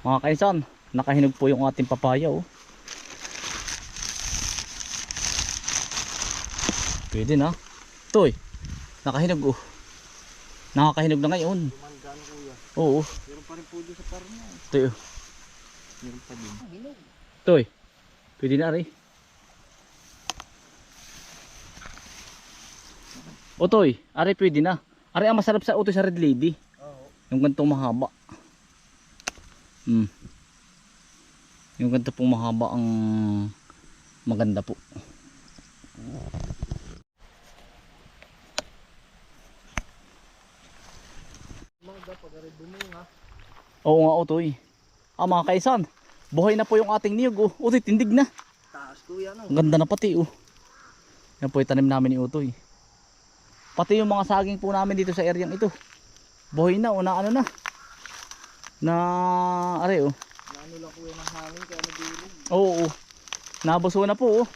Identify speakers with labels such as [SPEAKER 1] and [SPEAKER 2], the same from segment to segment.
[SPEAKER 1] Mga kaisan, nakahinog po yung ating papaya oh. Pwede na. Toy, nakahinog oh. Nakakahinog na ngayon. Oo.
[SPEAKER 2] Meron pa rin po doon sa parma.
[SPEAKER 1] Toy, oh.
[SPEAKER 2] Meron pa din.
[SPEAKER 1] Toy, pwede na rin. O Toy, ari pwede na. Ari ang masarap sa utoy sa Red Lady.
[SPEAKER 2] Oo.
[SPEAKER 1] Yung gantong mahaba. Hmm. Yung ganito pong mahaba ang maganda po. Oo nga utoy. Ah mga kaisan, buhay na po yung ating niyog oh. Utoy, tindig na.
[SPEAKER 2] Taas kuya no.
[SPEAKER 1] Ang ganda na pati oh. Yan po yung tanim namin ni Utoy. Pati yung mga saging po namin dito sa areang ito. Buhay na o na ano na. Na are oh.
[SPEAKER 2] Naano lang kuya ng hangin kaya nadulog.
[SPEAKER 1] Oo. oo. Nabuso na po oh.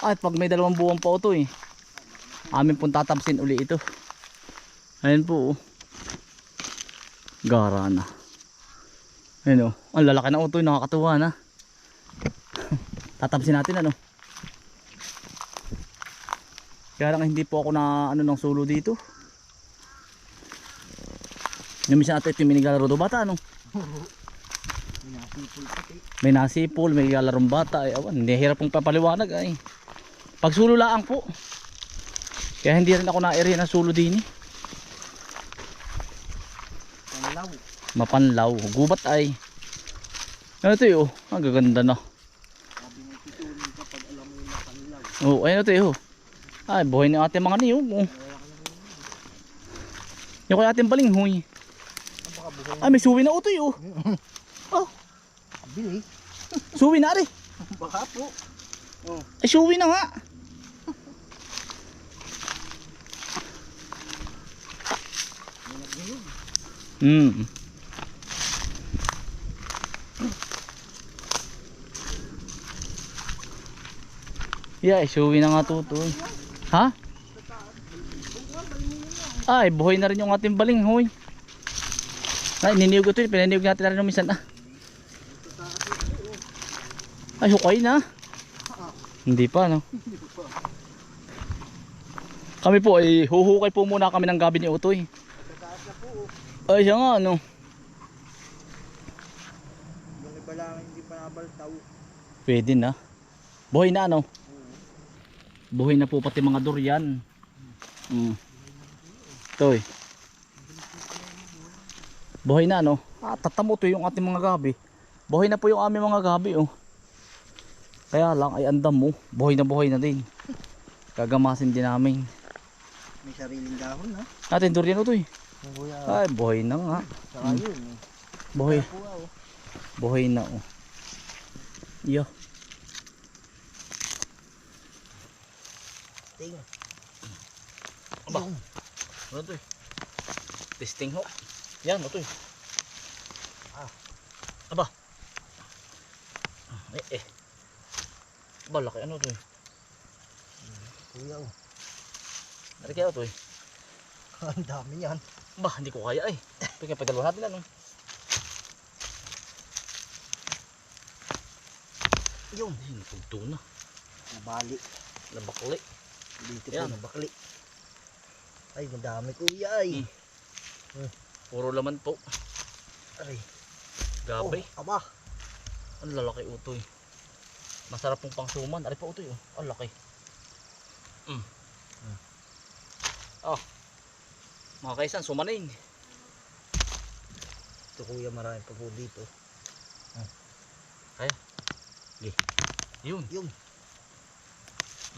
[SPEAKER 1] At pag may dalawang buwan pa ito eh. Amin pong tatamsin uli ito. Ayan po oh. Gara na. Ayan oh. Ang lalaki na ito nakakatuwa na. tatamsin natin ano. Kaya lang hindi po ako na ano ng solo dito. Yung minsan ate ito yung minigalaro do bata ano. May nasipol, may galarong bata. Ay, awan, hindi hirap pong papaliwanag ay. Pag sulo laang po. Kaya hindi rin ako na-area na sulo din eh.
[SPEAKER 2] Panlaw.
[SPEAKER 1] Mapanlaw. Gubat ay. Ano ito yun? Ang gaganda na.
[SPEAKER 2] Sabi ng tituloy kapag alam mo yung mapanlaw.
[SPEAKER 1] Oh, ayun ito yun. Ay, buhay na ating mga niyog. Oh.
[SPEAKER 2] Na
[SPEAKER 1] Yung kaya ating balinghoy.
[SPEAKER 2] Ang
[SPEAKER 1] Ay, may suwi na utoy oh. Oh,
[SPEAKER 2] Bili.
[SPEAKER 1] suwi na rin.
[SPEAKER 2] Baka po. Oh.
[SPEAKER 1] Ay, suwi na nga. Hmm. Yeah, isuwi na nga tutoy. Ha? Ay, buhay na rin yung ating balinghoy. Ay, niniyog ito. Pinaniyog natin na rin minsan. Ah. Ay, hukay na. Hindi pa, no? Kami po ay huhukay po muna kami ng gabi ni Utoy.
[SPEAKER 2] Na oh.
[SPEAKER 1] Ay, siya nga, ano?
[SPEAKER 2] Yung iba lang hindi pa nabaltaw.
[SPEAKER 1] Pwede na. Buhay na ano? Buhay na po pati mga durian. Mm. Toy. Buhay na ano? Ah, tatamo to yung ating mga gabi. Buhay na po yung aming mga gabi oh. Kaya lang ay andam mo. Buhay na buhay na din. Gagamasin din namin.
[SPEAKER 2] May sariling dahon ha.
[SPEAKER 1] Natin durian oh, toy.
[SPEAKER 2] Yung kuya.
[SPEAKER 1] Ay, buhay na nga.
[SPEAKER 2] Saka yun. eh.
[SPEAKER 1] Buhay.
[SPEAKER 2] Oh.
[SPEAKER 1] Buhay na oh. Yo.
[SPEAKER 2] Ting.
[SPEAKER 1] Aba. Ano to eh? Testing ho. Yan, ito eh.
[SPEAKER 2] Ah.
[SPEAKER 1] Aba. Ah, Eh, eh. Aba, laki ano to eh.
[SPEAKER 2] Kuya oh.
[SPEAKER 1] Ano kaya to eh?
[SPEAKER 2] Ang dami yan.
[SPEAKER 1] Ba, hindi ko kaya eh. Ito kaya padalawa natin ano.
[SPEAKER 2] Yung.
[SPEAKER 1] Ay, napugto na.
[SPEAKER 2] Nabali.
[SPEAKER 1] Nabakli.
[SPEAKER 2] Dito
[SPEAKER 1] Yan.
[SPEAKER 2] po nabakli. Ay, madami kuya ay.
[SPEAKER 1] Hmm. Puro laman po.
[SPEAKER 2] Ay.
[SPEAKER 1] Gabi.
[SPEAKER 2] Oh, aba.
[SPEAKER 1] Ang lalaki utoy. Masarap pong pangsuman. Ari pa utoy oh. Ang laki. Mm.
[SPEAKER 2] Mm.
[SPEAKER 1] Oh. Mga kaisan, sumaning.
[SPEAKER 2] Ito kuya marami pa po dito.
[SPEAKER 1] Yun.
[SPEAKER 2] Yung.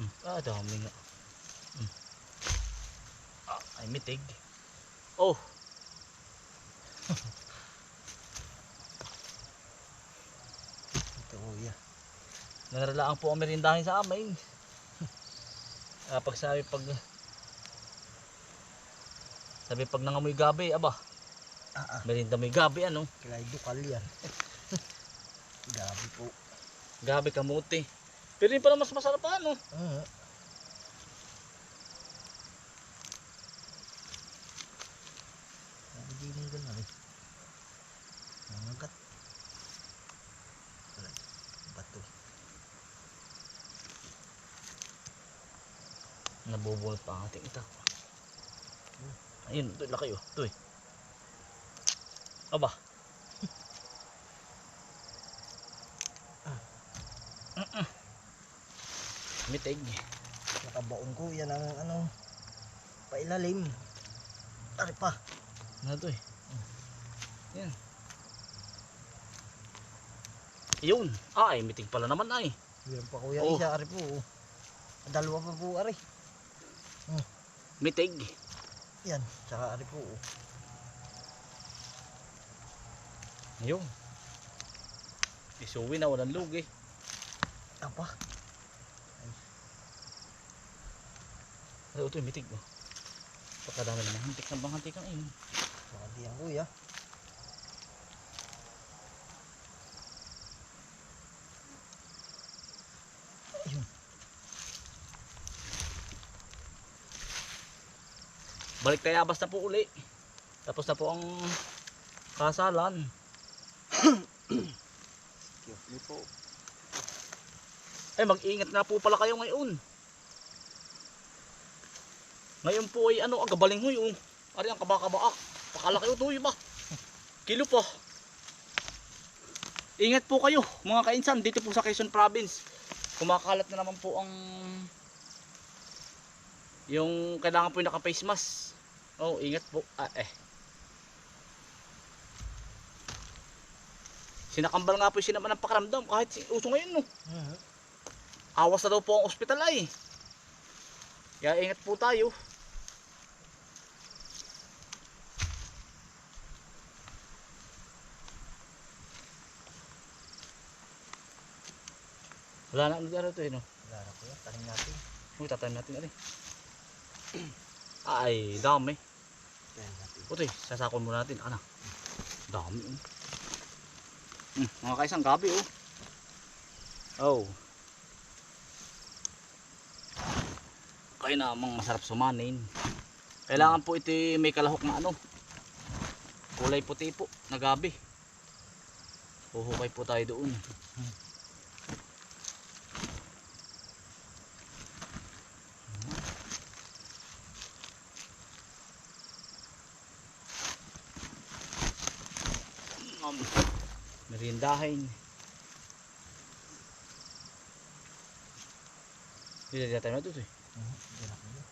[SPEAKER 1] Mm. Ah, dami nga. Mm. Ah, ay mitig. Oh.
[SPEAKER 2] Ito kuya.
[SPEAKER 1] Nanaralaan po ang merindahin sa amin. Ah, pag sabi pag sabi pag nangamoy gabi, aba,
[SPEAKER 2] Ah, ah.
[SPEAKER 1] merinda may gabi ano?
[SPEAKER 2] Kilay dukal yan. Gabi po.
[SPEAKER 1] Gabi kamuti. Pero yun pala mas masarap ano?
[SPEAKER 2] Uh, Hindi mo ganun eh. Nangagat.
[SPEAKER 1] Nabubulot pa ang ating ito. Ayun, ito laki oh. Eh. Aba. Mitig.
[SPEAKER 2] Nakabaon ko yan ang ano. Pailalim. Ari pa.
[SPEAKER 1] Ano to eh? Yan. Yun. Ay, mitig pala naman ay.
[SPEAKER 2] Yan pa kuya
[SPEAKER 1] Oh.
[SPEAKER 2] isa. Ari po. Dalawa pa po ari.
[SPEAKER 1] Mitig.
[SPEAKER 2] Yan. Tsaka ari po. oh.
[SPEAKER 1] Ayun. Isuwi na walang lugi.
[SPEAKER 2] Apa.
[SPEAKER 1] Ay, ito yung mitig oh. Pagkadami naman hantik ng banghantik ang ayun.
[SPEAKER 2] Baka di yan kuya.
[SPEAKER 1] Balik tayo basta po uli. Tapos na po ang kasalan.
[SPEAKER 2] Po.
[SPEAKER 1] Ay, mag-ingat nga po pala kayo ngayon. Ngayon po ay ano, agabaling huy oh. Ari ang kabakabaak. Pakalaki ito ba? Kilo pa. Ingat po kayo mga kainsan dito po sa Quezon Province. Kumakalat na naman po ang yung kailangan po yung naka-face mask. Oh, ingat po. Ah, eh. Sinakambal nga po yung sinaman ng pakaramdam kahit si- uso ngayon no.
[SPEAKER 2] Mhm.
[SPEAKER 1] Awas na daw po ang ospital ay. Kaya ingat po tayo. Wala na ano dito eh no.
[SPEAKER 2] Wala na kuya. Tanim natin.
[SPEAKER 1] Uy, tatanim natin ali. Ay, dami. Puti, sasakon muna natin. Ano? Dami. Oh. Hmm, mga kaisang gabi oh. Oh. Kaya namang masarap sumanin. Kailangan po ito may kalahok na ano. Kulay puti po, na gabi. Huhukay po tayo doon. Um, merindahin. Hindi na tayo na ito eh.
[SPEAKER 2] Mhm. Yan na kuya.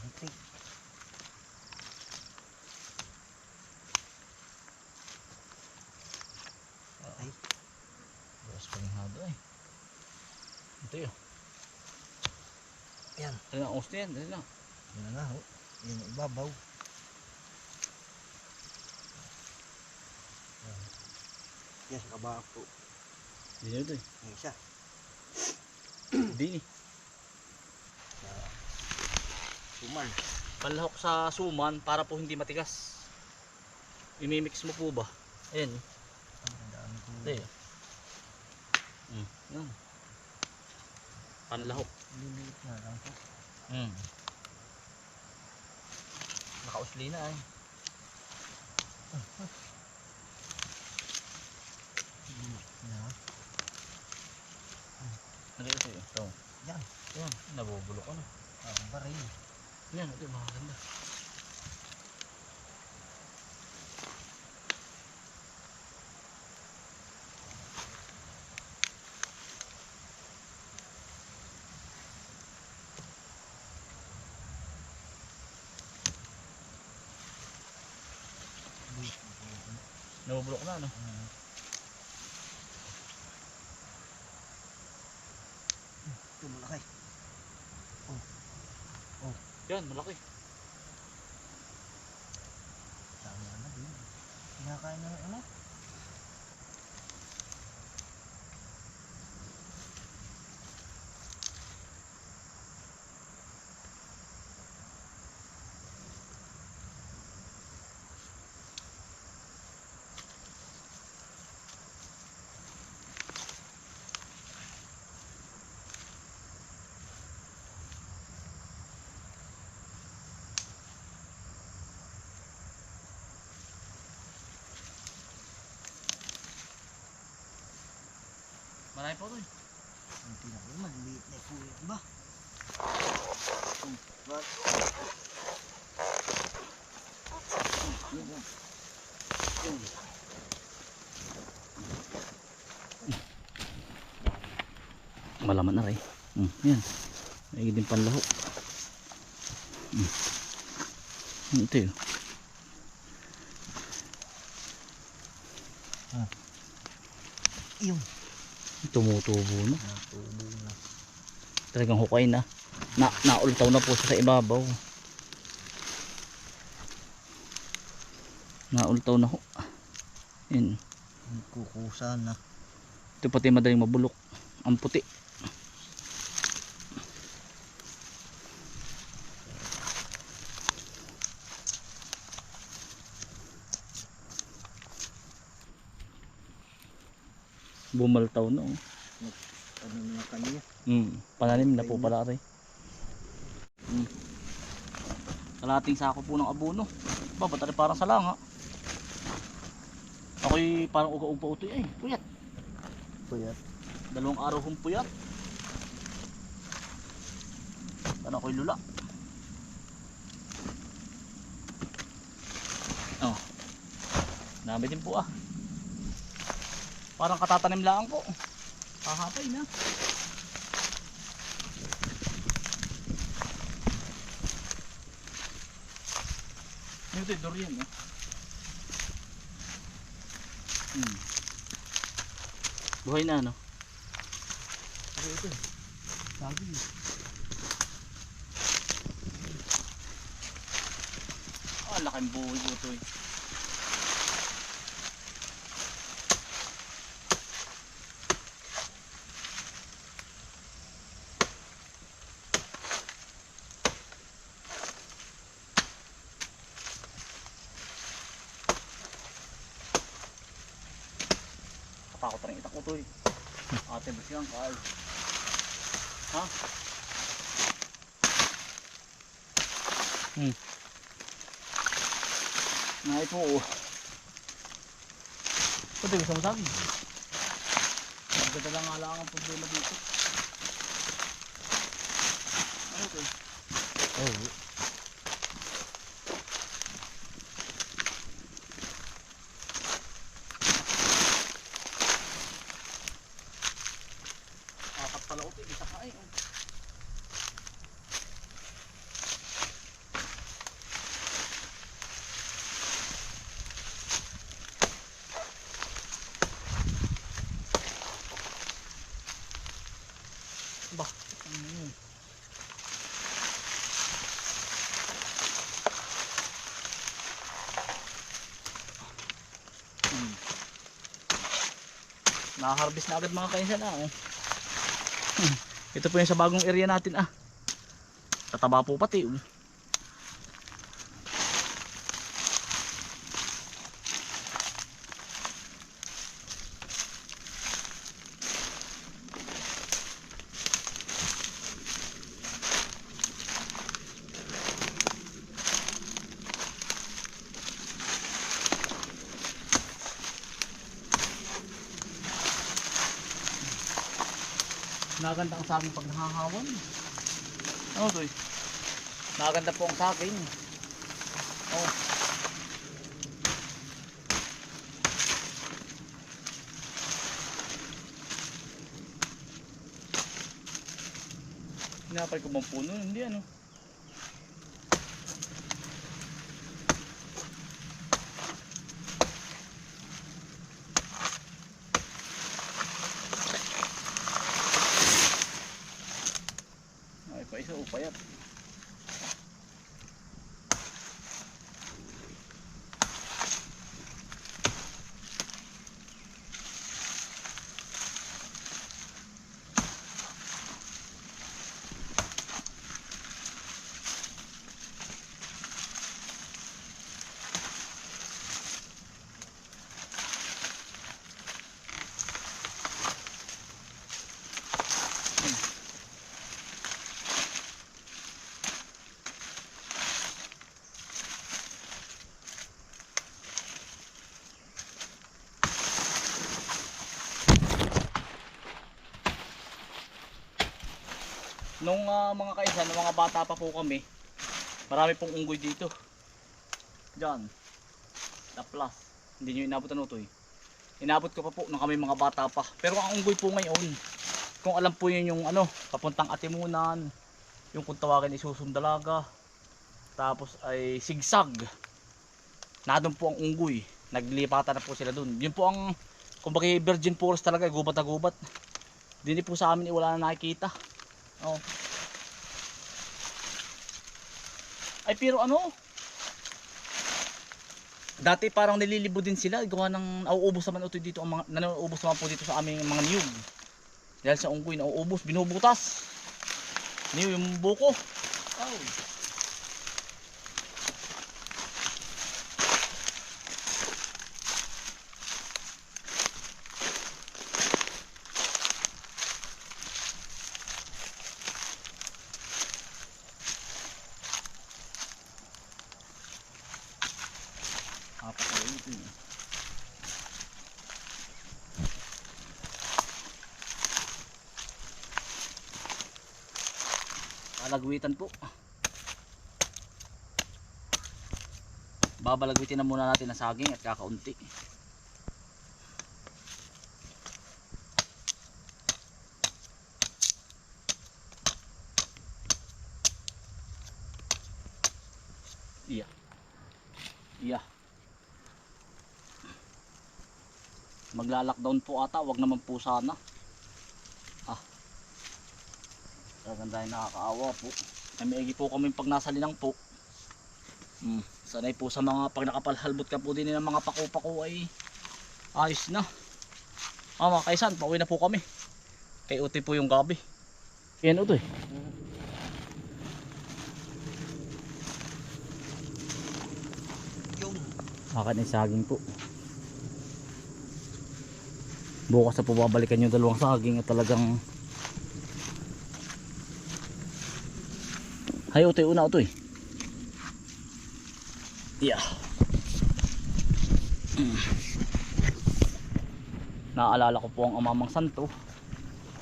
[SPEAKER 2] Antik. Ay,
[SPEAKER 1] Bukas pa ng hado eh. Ito yun.
[SPEAKER 2] Yan.
[SPEAKER 1] Dali na, na yan. Dali na.
[SPEAKER 2] Yan na nga ho. Yan ibabaw. Yan. Yan sa kabaak po.
[SPEAKER 1] Hindi na ito eh.
[SPEAKER 2] Yung isa.
[SPEAKER 1] Hindi eh.
[SPEAKER 2] Suman.
[SPEAKER 1] Panlahok sa suman para po hindi matigas. Imimix mo po ba? Ayan. Ito eh. Mm. Yan. Panlahok.
[SPEAKER 2] Liliit na lang po.
[SPEAKER 1] Mm. Nakausli na eh.
[SPEAKER 2] Liliit na.
[SPEAKER 1] Ano ito eh. Ito.
[SPEAKER 2] Yan.
[SPEAKER 1] Yan. Nabubulok ano.
[SPEAKER 2] Ang baril.
[SPEAKER 1] Yan. Ito makaganda. Nabubulok na ano.
[SPEAKER 2] Hmm. Ito malaki.
[SPEAKER 1] Yan. Malaki.
[SPEAKER 2] Tama na din. Kinakain ng ano?
[SPEAKER 1] Marami po to eh.
[SPEAKER 2] Ang pinaka maliliit na po yun ba?
[SPEAKER 1] Malaman na rin. Hmm, yan. May din panlaho. Hmm. Ito yun.
[SPEAKER 2] Yun.
[SPEAKER 1] Tumutubo na.
[SPEAKER 2] Natubo na.
[SPEAKER 1] Talagang hukay na. Na naultaw na po siya sa ibabaw. Naultaw na ho. Yan.
[SPEAKER 2] Kukusa na.
[SPEAKER 1] Ito pati madaling mabulok. Ang puti. Bumaltaw na oh.
[SPEAKER 2] Ano na kanya?
[SPEAKER 1] Mm, pananim na po pala rin. Mm. Kalating sako po ng abono. Ba, ba't parang salanga? Ako'y parang uga-uga utoy ay. Puyat.
[SPEAKER 2] Puyat.
[SPEAKER 1] Dalawang araw kong puyat. Parang ako'y lula. Oh. Dami din po ah. Parang katatanim lang ko. Kahapay na. Yung ito, durian eh. Hmm. Buhay na ano?
[SPEAKER 2] Ako ito. Sabi.
[SPEAKER 1] Ah, laking buhay ito eh. Katakot rin itak ko ito eh. Ate, basi lang kahal. Ha? Hmm. Ngay po. oh. Pwede gusto mo sabi. Magdala lang nga lang ang problema dito. Ano ito?
[SPEAKER 2] Oh.
[SPEAKER 1] Pala ito. Isa ka eh. Bah, ano? Hmm. Nakaharvest na agad mga kainsan ah. Oh. Ito po yung sa bagong area natin ah. Tataba po pati. Naganda ang saging pag nahahawan. Ano to eh? Naganda po ang saging. Oh. Hinapay ko bang puno? Hindi ano. Nung ah, mga kainsan, nung mga bata pa po kami, marami pong unggoy dito. Diyan. The plus. Hindi nyo inabot ano to eh. Inabot ko pa po nung kami mga bata pa. Pero ang unggoy po ngayon, kung alam po yun yung ano, papuntang Atimunan, yung kung tawagin isusundalaga, tapos ay sigsag. Nadun po ang unggoy. Naglipatan na po sila dun. Yun po ang, kumbaga virgin forest talaga, gubat na gubat. Hindi po sa amin eh, wala na nakikita. Oh. Ay pero ano? Dati parang nililibo din sila, gawa ng nauubos naman ito dito ang mga nauubos naman po dito sa aming mga niyog. Dahil sa unggoy nauubos, binubutas. Niyo yung buko. Oh. Eh. Palagwitan po. Babalagwitin na muna natin ang saging at kakaunti. Magla-lockdown po ata, wag naman po sana. Ah. Talagang dahil nakakaawa po. Kami po kami pag nasa linang po. Hmm. Sanay po sa mga pag nakapalhalbot ka po din ng mga pako-pako ay ayos na. Ah mga kaisan, pauwi na po kami. Kay Uti po yung gabi. Yan Uti.
[SPEAKER 2] Yung.
[SPEAKER 1] Akin ay saging po. Bukas na po babalikan yung dalawang saging at talagang Hay utoy una utoy. Yeah. Mm. Naalala ko po ang amamang santo.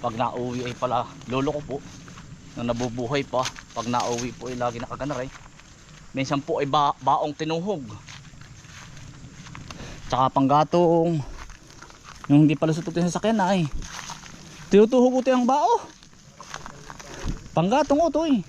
[SPEAKER 1] Pag nauwi ay pala lolo ko po na nabubuhay pa. Pag nauwi po ay lagi nakaganaray. Minsan po ay ba baong tinuhog tsaka panggatong yung hindi pala sututin sa sakyan na eh tinutuhog utoy ang bao. Panggatong utoy